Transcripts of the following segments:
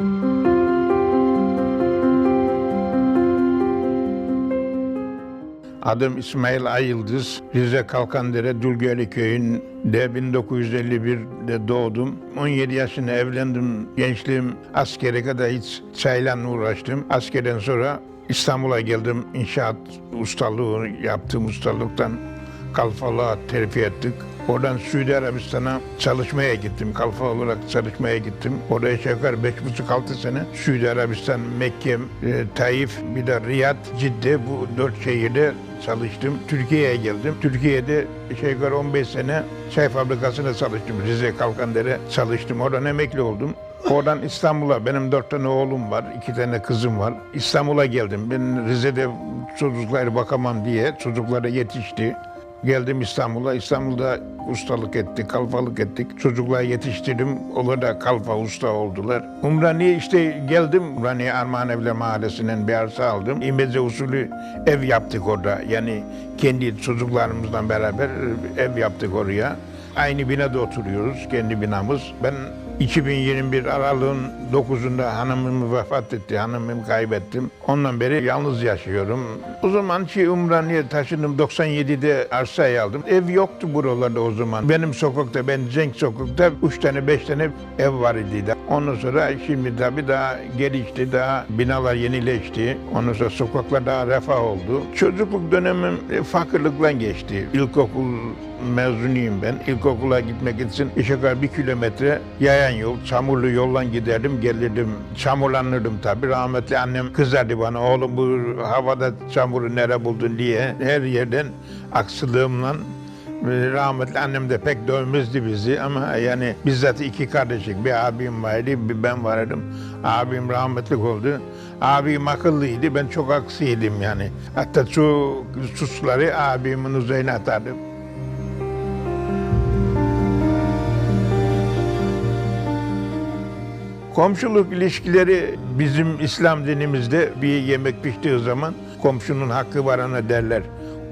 Adım İsmail Ayıldız. Rize Kalkandere Dulgöli köyünde 1951'de doğdum. 17 yaşında evlendim. Gençliğim askere kadar hiç çayla uğraştım. Askerden sonra İstanbul'a geldim. İnşaat ustalığı yaptım. Ustalıktan kalfalığa terfi ettik. Oradan Suudi Arabistan'a çalışmaya gittim. Kalfa olarak çalışmaya gittim. Aşağı yukarı beş buçuk altı sene Suudi Arabistan, Mekke, e, Taif, bir de Riyad, Cidde bu dört şehirde çalıştım. Türkiye'ye geldim. Türkiye'de yukarı 15 sene çay fabrikasında çalıştım. Rize Kalkandere çalıştım. Oradan emekli oldum. Oradan İstanbul'a, benim dört tane oğlum var, iki tane kızım var. İstanbul'a geldim. Ben Rize'de çocuklara bakamam diye çocuklara yetişti. Geldim İstanbul'a. İstanbul'da ustalık ettik, kalfalık ettik. Çocuklar yetiştirdim. Onlar da kalfa usta oldular. Umraniye işte geldim. Umraniye Armağan Evler Mahallesi'nden bir arsa aldım. İmece usulü ev yaptık orada. Yani kendi çocuklarımızla beraber ev yaptık oraya. Aynı binada oturuyoruz, kendi binamız. Ben 2021 Aralık'ın 9'unda hanımım vefat etti, hanımımı kaybettim. Ondan beri yalnız yaşıyorum. O zaman ki Umraniye taşındım, 97'de arsayı aldım. Ev yoktu buralarda o zaman. Benim sokakta, ben Cenk sokakta 3 tane 5 tane ev var idi. Ondan sonra şimdi tabii daha gelişti, daha binalar yenileşti. Ondan sonra sokaklar daha refah oldu. Çocukluk dönemim e, fakirlikle geçti. İlkokul mezunuyum ben. İlkokula gitmek için işe bir kilometre yayan yol, çamurlu yoldan giderdim, gelirdim. Çamurlanırdım tabii. Rahmetli annem kızardı bana, oğlum bu havada çamuru nere buldun diye. Her yerden aksılığımla Rahmetli annem de pek dövmezdi bizi ama yani bizzat iki kardeşik. Bir abim vardı, bir ben vardım. Abim rahmetlik oldu. Abim akıllıydı, ben çok aksiydim yani. Hatta şu susları abimin üzerine atardım. Komşuluk ilişkileri bizim İslam dinimizde bir yemek piştiği zaman komşunun hakkı varana derler.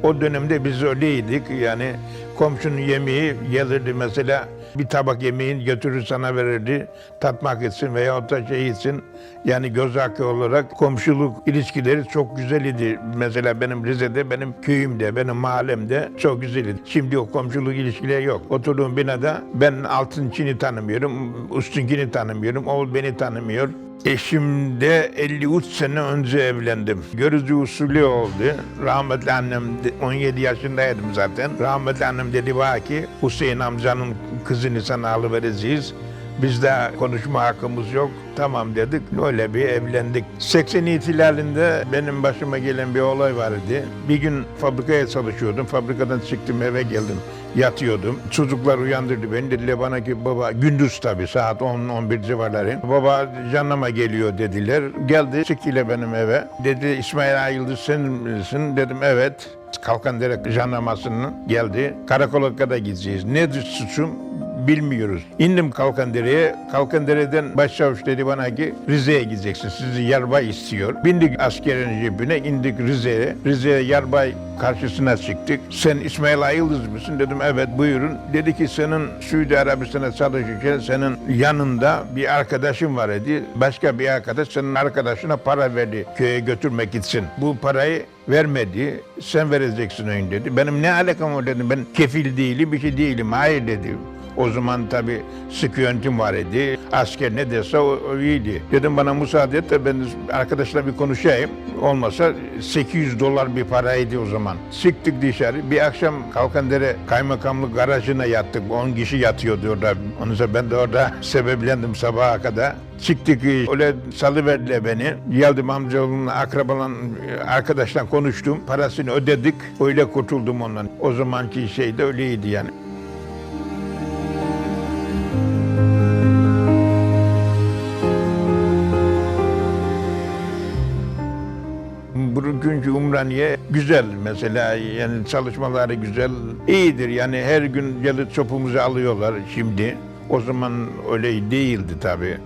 O dönemde biz öyleydik yani komşunun yemeği gelirdi mesela bir tabak yemeğin götürür sana verirdi tatmak için veya da şey için yani göz hakkı olarak komşuluk ilişkileri çok güzel idi. Mesela benim Rize'de benim köyümde benim mahallemde çok güzel idi. Şimdi o komşuluk ilişkileri yok. Oturduğum binada ben altınkini tanımıyorum, üstünkini tanımıyorum, o beni tanımıyor. Eşim de 53 sene önce evlendim. Görücü usulü oldu. Rahmetli annem, de- 17 yaşındaydım zaten. Rahmetli annem dedi bana ki Hüseyin amcanın kızını sana alıvereceğiz. Bizde konuşma hakkımız yok. Tamam dedik. Öyle bir evlendik. 80 ihtilalinde benim başıma gelen bir olay vardı. Bir gün fabrikaya çalışıyordum. Fabrikadan çıktım eve geldim. Yatıyordum. Çocuklar uyandırdı beni. Dediler bana ki baba gündüz tabii saat 10-11 civarları. Baba jandarma geliyor dediler. Geldi çıkıyla benim eve. Dedi İsmail Ayıldız sen misin? Dedim evet. Kalkandere jandarmasının geldi. Karakola kadar gideceğiz. Nedir suçum? Bilmiyoruz. İndim Kalkandere'ye. Kalkandere'den başçavuş dedi bana ki Rize'ye gideceksin. Sizi yarbay istiyor. Bindik askerin jipine indik Rize'ye. Rize'ye yarbay karşısına çıktık. Sen İsmail Ayıldız mısın? Dedim evet buyurun. Dedi ki senin Suudi Arabistan'a çalışırken senin yanında bir arkadaşın var dedi. Başka bir arkadaş senin arkadaşına para verdi köye götürmek için. Bu parayı vermedi. Sen vereceksin oyun dedi. Benim ne alakam var dedim. Ben kefil değilim, bir şey değilim. Hayır dedi. O zaman tabi sıkı yönetim var idi. Asker ne dese o, o iyiydi. Dedim bana müsaade et de ben arkadaşla bir konuşayım. Olmasa 800 dolar bir paraydı o zaman. Çıktık dışarı. Bir akşam Kalkandere kaymakamlık garajına yattık. 10 kişi yatıyordu orada. Onun için ben de orada sebeplendim sabaha kadar. Çıktık öyle salıverdiler beni. Geldim amcaoğlumla akrabalan arkadaşla konuştum. Parasını ödedik. Öyle kurtuldum ondan. O zamanki şey de öyleydi yani. Bugünkü Umraniye güzel mesela yani çalışmaları güzel, iyidir yani her gün gelip çöpümüzü alıyorlar şimdi. O zaman öyle değildi tabii.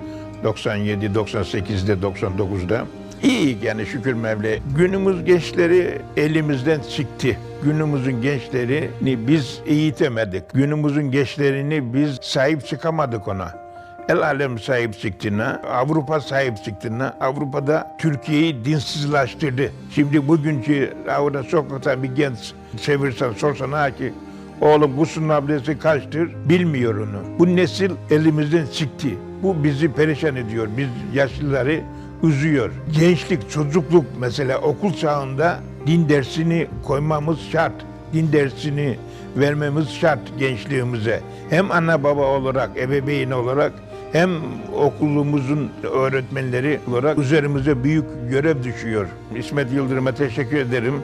97, 98'de, 99'da. İyi yani şükür Mevla. Günümüz gençleri elimizden çıktı. Günümüzün gençlerini biz eğitemedik. Günümüzün gençlerini biz sahip çıkamadık ona. El alem sahip çıktığına, Avrupa sahip çıktığına, Avrupa'da Türkiye'yi dinsizleştirdi. Şimdi bugünkü orada sokakta bir genç çevirsen sorsan ha ki oğlum bu ablesi kaçtır bilmiyor onu. Bu nesil elimizden çıktı. Bu bizi perişan ediyor. Biz yaşlıları üzüyor. Gençlik, çocukluk mesela okul çağında din dersini koymamız şart. Din dersini vermemiz şart gençliğimize. Hem ana baba olarak, ebeveyn olarak hem okulumuzun öğretmenleri olarak üzerimize büyük görev düşüyor. İsmet Yıldırım'a teşekkür ederim.